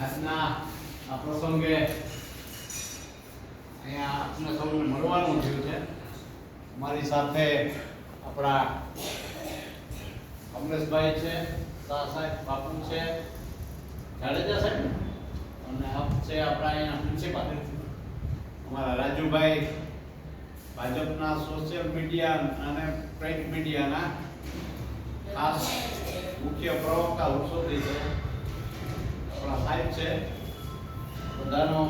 આજના આ પ્રસંગે અહીંયા આપને સૌને મળવાનું થયું છે. મારી સાથે આપણા કમલેશભાઈ છે શાહ સાહેબ બાપુ છે જાડેજા સાહેબ અને આપ છે આપણા અહીંયા પ્રિન્સિપાલ. અમારા રાજુભાઈ ભાજપના સોશિયલ મીડિયા અને પ્રિન્ટ મીડિયાના ખાસ મુખ્ય પ્રવક્તા વર્ષોથી છે. આપણા સાહેબ છે. બધાનો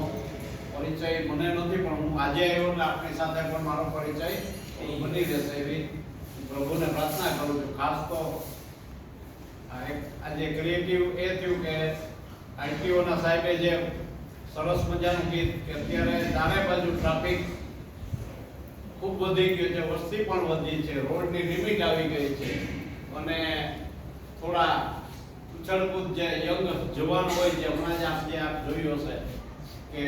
પરિચય મને નથી, પણ હું આજે આવ્યો એટલે આપણી સાથે પણ મારો પરિચય બની જશે એવી પ્રભુને પ્રાર્થના કરું છું. ખાસ તો આજે ક્રિએટિવ એ થયું કે આઈટીઓના સાહેબે જે સરસ મજાનું ગીત કે અત્યારે ચારે બાજુ ટ્રાફિક ખૂબ વધી ગયો છે, વસ્તી પણ વધી છે, રોડની લિમિટ આવી ગઈ છે અને થોડા ઉછળકૂદ જે યંગ જવાન હોય છે, હમણાં જ આપણે જે આપ જોયું હશે કે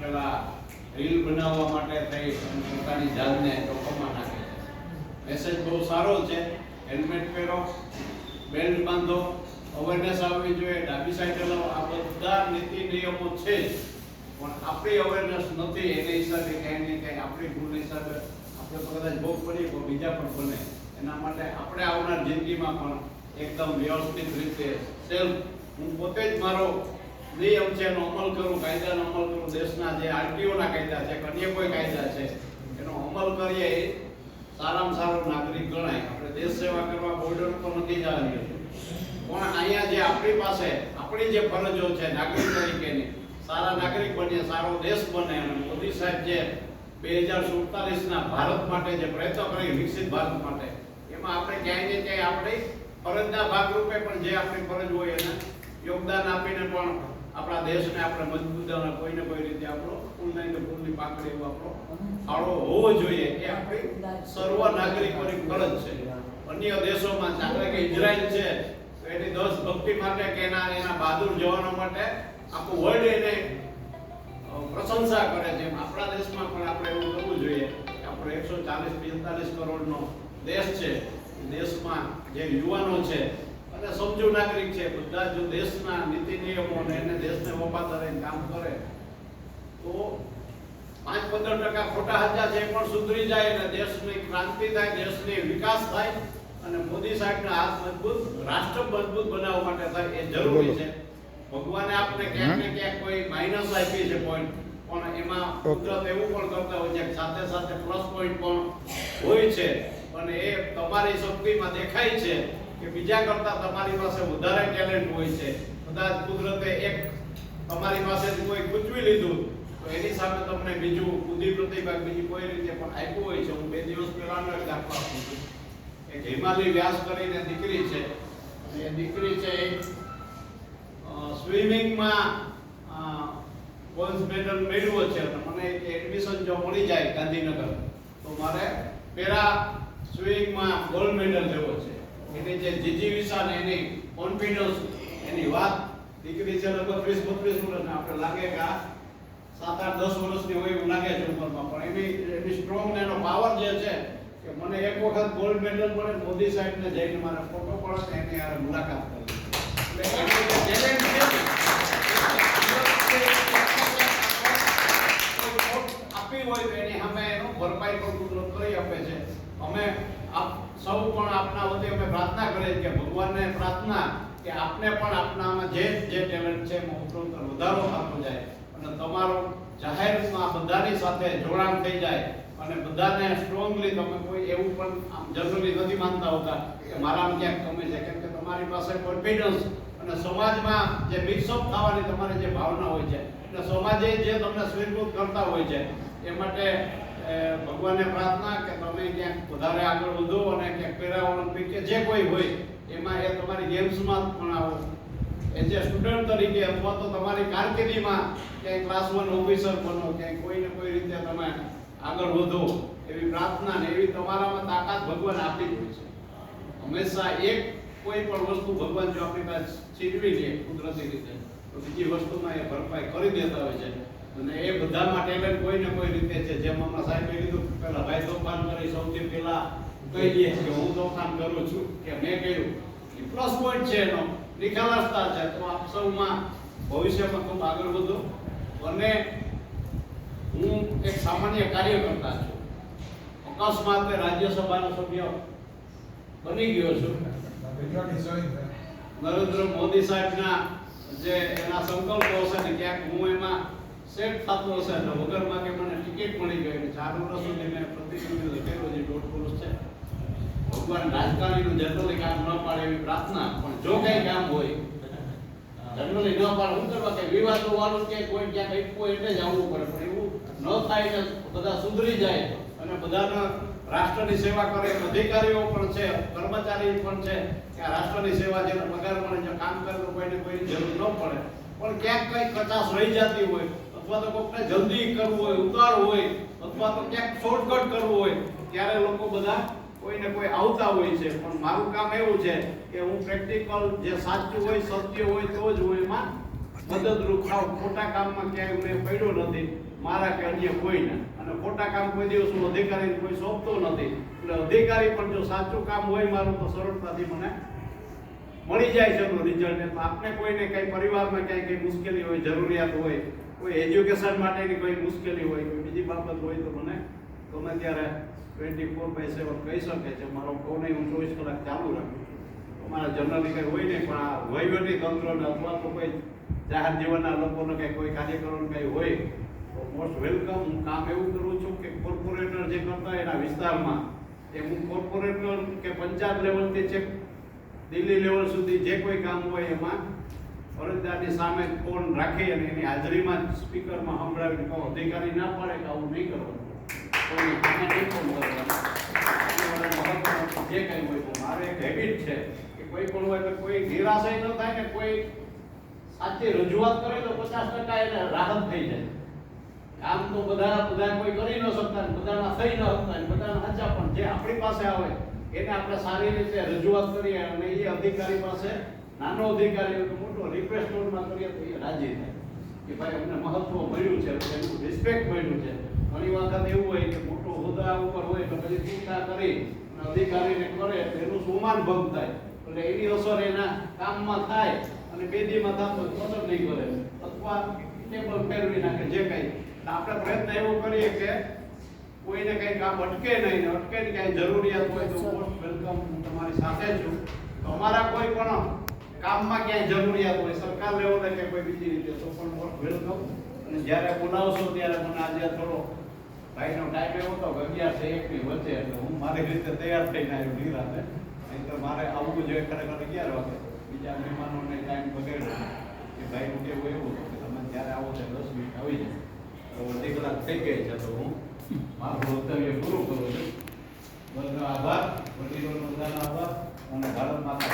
પેલા રીલ બનાવવા માટે થઈ પોતાની જાતને જોખમમાં નાખે છે. મેસેજ બહુ સારો છે હેલ્મેટ પહેરો બેલ્ટ બાંધો અવેરનેસ આવવી જોઈએ ડાબી સાઈડ ચલાવો આ બધા નીતિ નિયમો છે. પણ આપણી અવેરનેસ નથી, એના હિસાબે ક્યાંય ને ક્યાંય આપણી ભૂલ હિસાબે આપણે કદાચ ભોગ પડીએ, પણ બીજા પણ બને. એના માટે આપણે આવનાર જિંદગીમાં પણ એકદમ વ્યવસ્થિત રીતે સેલ્ફ. હું પોતે જ મારો નિયમ છે, એનો અમલ કરું, કાયદાનો અમલ કરું, દેશના જે આરટીઓના કાયદા છે અન્ય કોઈ કાયદા છે, એનો અમલ કરીએ એ સારામાં સારો નાગરિક ગણાય. આપણે દેશ સેવા કરવા બોર્ડર પર નથી જવાની. પણ અહીંયા જે આપણી પાસે, આપણી જે ફરજો છે નાગરિક તરીકેની, સારા નાગરિક બને સારો દેશ બને અને મોદી સાહેબ જે બે હજાર સુડતાલીસના ભારત માટે જે પ્રયત્ન કરી વિકસિત ભારત માટે, એમાં આપણે ક્યાંય ને ક્યાંય આપણી ફરજના ભાગરૂપે પણ જે આપણી ફરજ હોય એને યોગદાન આપીને પણ આપણા દેશને આપણે મજબૂત અને કોઈને કોઈ રીતે આપણો ફૂલ નહીં ફૂલની પાકડી એવો આપણો ફાળો હોવો જોઈએ, એ આપણી સર્વ નાગરિકોની ફરજ છે. અન્ય દેશોમાં જાણે કે ઇઝરાયલ છે એની દસ ભક્તિ માટે કે એના એના બહાદુર જવાનો માટે આખું વર્લ્ડ એને પ્રશંસા કરે છે. આપણા દેશમાં પણ આપણે એવું કરવું જોઈએ કે આપણો એકસો ચાલીસ, પિસ્તાલીસ કરોડનો દેશ છે. દેશમાં જે યુવાનો છે, અને સમજુ નાગરિક છે, બધા જો દેશના નીતિ નિયમો અને એને દેશને વફાદારીને કામ કરે, તો પાંચ પંદર ટકા ખોટા હજા છે પણ સુધરી જાય અને દેશની ક્રાંતિ થાય, દેશની વિકાસ થાય. અને મોદી સાહેબના હાથ મજબૂત રાષ્ટ્ર મજબૂત બનાવવા માટે થાય એ જરૂરી છે. ભગવાને આપને ક્યાંક ને ક્યાંક કોઈ માઇનસ આપી છે પોઈન્ટ પણ એમાં કુદરત એવું પણ કરતા હોય છે કે સાથે સાથે પ્લસ પોઈન્ટ પણ હોય છે. અને એ તમારી શક્તિમાં દેખાય છે કે બીજા કરતા તમારી પાસે વધારે ટેલેન્ટ હોય છે. કદાચ કુદરતે એક તમારી પાસેથી કોઈ ગુજવી લીધું તો એની સામે તમને બીજું બુદ્ધિ પ્રતિભા બીજી કોઈ રીતે પણ આપ્યું હોય છે. હું બે દિવસ પહેલાનો જ દાખલો આપું છું. હિમાલય વ્યાસ કરીને દીકરી છે. એ દીકરી છે સ્વિમિંગમાં ગોલ્ડ મેડલ મેળવ્યો છે અને મને એડમિશન જો મળી જાય ગાંધીનગર, તો મારે પેરા સ્વિમિંગમાં ગોલ્ડ મેડલ લેવો છે. એની જે જીજી ને એની કોન્ફિડન્સ એની વાત, દીકરી છે લગભગ વીસ, બત્રીસ વર્ષ આપણે લાગે કે આ સાત, આઠ, દસ વર્ષની હોય એવું લાગે છે ઉંમરમાં પણ એની એની સ્ટ્રોંગ ને એનો પાવર જે છે કે મને એક વખત ગોલ્ડ મેડલ મળે મોદી સાહેબને જઈને મારા ફોટો પડે એની હારે મુલાકાત આપી હોય એની અમે એનું ભરપાઈ પણ કુદરત કરી આપે છે. અમે આપ સૌ પણ આપના વતી અમે પ્રાર્થના કરીએ કે ભગવાનને પ્રાર્થના કે આપને પણ આપનામાં જે જે ટેલેન્ટ છે એમાં ઉપરોત્તર વધારો થતો જાય. અને તમારો જાહેરમાં બધાની સાથે જોડાણ થઈ જાય અને બધાને સ્ટ્રોંગલી તમે કોઈ એવું પણ આમ જનરલી નથી માનતા હોતા કે મારામાં ક્યાંક કમી છે. કેમ કે તમારી પાસે કોન્ફિડન્સ અને સમાજમાં જે મિક્સઅપ થવાની તમારી જે ભાવના હોય છે એટલે સમાજે જે તમને સ્વીકૃત કરતા હોય છે, એ માટે ભગવાનને પ્રાર્થના કે તમે ક્યાંક વધારે આગળ વધો અને ક્યાંક પેરા ઓલિમ્પિક કે જે કોઈ હોય, એમાં એ તમારી ગેમ્સમાં પણ આવો. એઝ એ સ્ટુડન્ટ તરીકે અથવા તો તમારી કારકિર્દીમાં ક્યાંય ક્લાસ વન ઓફિસર બનો, ક્યાંય કોઈ ને કોઈ રીતે તમે આગળ વધો, એવી પ્રાર્થના ને એવી તમારામાં તાકાત ભગવાન આપી જ હોય છે. હંમેશા એક કોઈ પણ વસ્તુ ભગવાન જો આપણી પાસે છીનવી લે કુદરતી રીતે, તો બીજી વસ્તુમાં એ ભરપાઈ કરી દેતા હોય છે. અને એ બધામાં ટેલેન્ટ કોઈ ને કોઈ રીતે છે. જેમ હમણાં સાહેબે કીધું પેલા ભાઈ તોફાન કરી, સૌથી પહેલા કહી દે કે હું તોફાન કરું છું, કે મેં કર્યું. એ પ્લસ પોઈન્ટ છે એનો. નિખાલસતા છે તો આપ સૌમાં ભવિષ્યમાં ખૂબ આગળ વધો અને હું એક સામાન્ય કાર્યકર્તા છું. અકસ્માતે રાજ્યસભાનો સભ્ય બની ગયો છું. નરેન્દ્ર મોદી સાહેબના જે એના સંકલ્પો હશે ને ક્યાંક હું એમાં સેટ થતો હશે એટલે વગરમાં કે મને ટિકિટ મળી ગઈ વર્ષ સુધી મેં પ્રતિનિધિ લખેલો જે દોઢ વર્ષ છે. ભગવાન રાજકારણીનું જનરલી કામ ન પાડે એવી પ્રાર્થના, પણ જો કઈ કામ હોય, જનરલી ન પાડે શું કરવા કે વિવાદો વાળું કે કોઈ ક્યાંક અટકવું એટલે જ આવવું પડે, પણ એવું ન થાય કે બધા સુધરી જાય અને બધાના રાષ્ટ્રની સેવા કરે અધિકારીઓ પણ છે, કર્મચારી પણ છે, કે રાષ્ટ્રની સેવા જેને પગાર મળે છે કામ તો કોઈને કોઈની જરૂર ન પડે. પણ ક્યાંક કઈ કચાશ રહી જતી હોય, અથવા તો કોઈને જલ્દી કરવું હોય, ઉતાર હોય, અથવા તો ક્યાંક શોર્ટકટ કરવું હોય, ત્યારે લોકો બધા કોઈને કોઈ આવતા હોય છે, પણ મારું કામ એવું છે કે હું પ્રેક્ટિકલ જે સાચું હોય, સત્ય હોય, તો જ હું એમાં મદદરૂપ થાવ ખોટા કામમાં ક્યાંય મેં પડ્યો નથી. મારા કે અન્ય કોઈને. અને ખોટા કામ કોઈ દિવસ હું અધિકારીને કોઈ સોંપતો નથી. એટલે અધિકારી પણ જો સાચું કામ હોય મારું, તો સરળતાથી મને મળી જાય છે એનું રિઝલ્ટ એટલે આપને કોઈને કંઈ પરિવારમાં ક્યાંય કંઈ મુશ્કેલી હોય, જરૂરિયાત હોય, કોઈ એજ્યુકેશન માટેની કોઈ મુશ્કેલી હોય, કોઈ બીજી બાબત હોય, તો મને ગમે ત્યારે ટ્વેન્ટી ફોર બાય સેવન કહી શકે છે, મારો ફોન હું ચોવીસ કલાક ચાલુ રાખું અમારા જનરલી કંઈ હોય નહીં, પણ આ વહીવટી તંત્રને અથવા તો કોઈ જાહેર જીવનના લોકોને કંઈ કોઈ કાર્યક્રમ કંઈ હોય, તો મોસ્ટ વેલકમ હું કામ એવું કરું છું કે કોર્પોરેટર જે કરતા એના વિસ્તારમાં, એ હું કોર્પોરેટર કે પંચાયત લેવલથી છે દિલ્હી લેવલ સુધી જે કોઈ કામ હોય એમાં ફરજદારની સામે ફોન રાખી અને એની હાજરીમાં સ્પીકરમાં સંભળાવીને કહો અધિકારી ના પાડે કે આવું નહીં કરવાનું. જે કંઈ હોય તો મારે એક છે કે કોઈ પણ હોય તો કોઈ નિરાશય ન થાય ને કોઈ સાચી રજૂઆત કરે તો પચાસ ટકા એને રાહત થઈ જાય. કામ તો બધા બધા કોઈ કરી ન શકતા બધાના થઈ ન શકતા બધાના સાચા, પણ જે આપણી પાસે આવે એને આપણે સારી રીતે રજૂઆત કરીએ અને એ અધિકારી પાસે, નાનો અધિકારી મોટો રિક્વેસ્ટ રાજી થાય. કે ભાઈ અમને મહત્વ મળ્યું છે એનું રિસ્પેક્ટ મળ્યું છે. ઘણી એવું હોય કે મોટો હોદ્દા ઉપર હોય તો પછી ચિંતા કરી અધિકારીને કરે તો એનું સુમાન ભંગ થાય. એટલે એની અસર એના કામમાં થાય અને બેદીમાં થતો અસર નહીં કરે. અથવા ટેબલ ફેરવી નાખે જે કંઈ. આપણે પ્રયત્ન એવો કરીએ કે કોઈને કંઈ કામ અટકે નહીં અટકે ને કાંઈ જરૂરિયાત હોય તો મોસ્ટ વેલકમ હું તમારી સાથે છું. તો અમારા કોઈ પણ કામમાં ક્યાંય જરૂરિયાત હોય, સરકાર લેવલે કે કોઈ બીજી રીતે, તો પણ મોસ્ટ વેલકમ અને જ્યારે બોલાવશો ત્યારે મને આજે થોડો ભાઈનો ટાઈમ એવો હતો કે અગિયારથી એક ની વચ્ચે એટલે હું મારી રીતે તૈયાર થઈને આવ્યો નિરાતે નહીં મારે આવવું જોઈએ ખરેખર અગિયાર વાગે. બીજા મહેમાનોને ટાઈમ બગાડ્યો. કે ભાઈનું કેવું એવું કે તમે જ્યારે આવો તો દસ મિનિટ આવી જાય તો અડધી કલાક થઈ ગઈ છે, તો હું મારું વક્તવ્ય પૂરું કરું છું. બધાનો આભાર, વડીલોનો બધાનો આભાર, અને ભારત માતા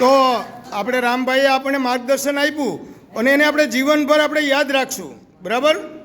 તો આપણે રામભાઈએ આપણને માર્ગદર્શન આપ્યું અને એને આપણે જીવનભર આપણે યાદ રાખશું. બરાબર?